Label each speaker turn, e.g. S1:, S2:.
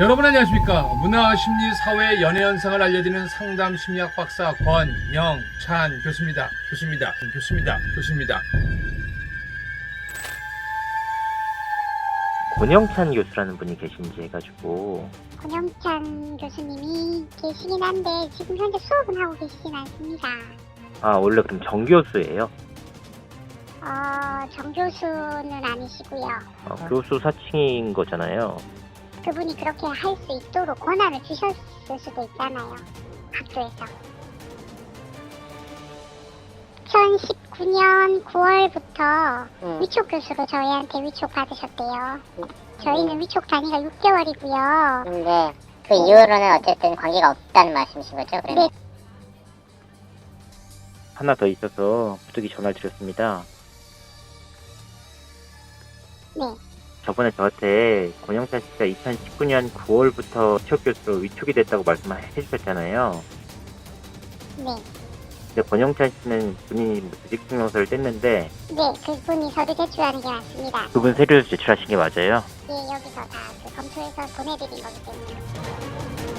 S1: 여러분 안녕하십니까 문화 심리 사회 연애 현상을 알려드리는 상담 심리학 박사 권영찬 교수입니다 교수입니다 교수입니다 교수입니다
S2: 권영찬 교수라는 분이 계신지 해가지고
S3: 권영찬 교수님이 계시긴 한데 지금 현재 수업은 하고 계시진 않습니다.
S2: 아 원래 그럼 정 교수예요?
S3: 어, 정 교수는 아니시고요.
S2: 아, 교수 사칭인 거잖아요.
S3: 그분이 그렇게 할 수 있도록 권한을 주셨을 수도 있잖아요. 학교에서. 2019년 9월부터
S4: 음.
S3: 위촉 교수로 저희한테 위촉 받으셨대요. 저희는 위촉 단위가 6개월이고요.
S4: 근데 그 이후로는 어쨌든 관계가 없다는 말씀이신 거죠? 그러면?
S3: 네.
S2: 하나 더 있어서 부득이 전화를 드렸습니다.
S3: 네.
S2: 저번에 저한테 권영찬 씨가 2019년 9월부터 취업 교수로 위촉이 됐다고 말씀해 주셨잖아요.
S3: 네.
S2: 근데 권영찬 씨는 본인이 뭐 조직증명서를 뗐는데
S3: 네, 그분이 서류 제출하는 게 맞습니다.
S2: 그분 세류에서 제출하신 게 맞아요.
S3: 예, 여기서 다 그 검토해서 보내드린 거기 때문에.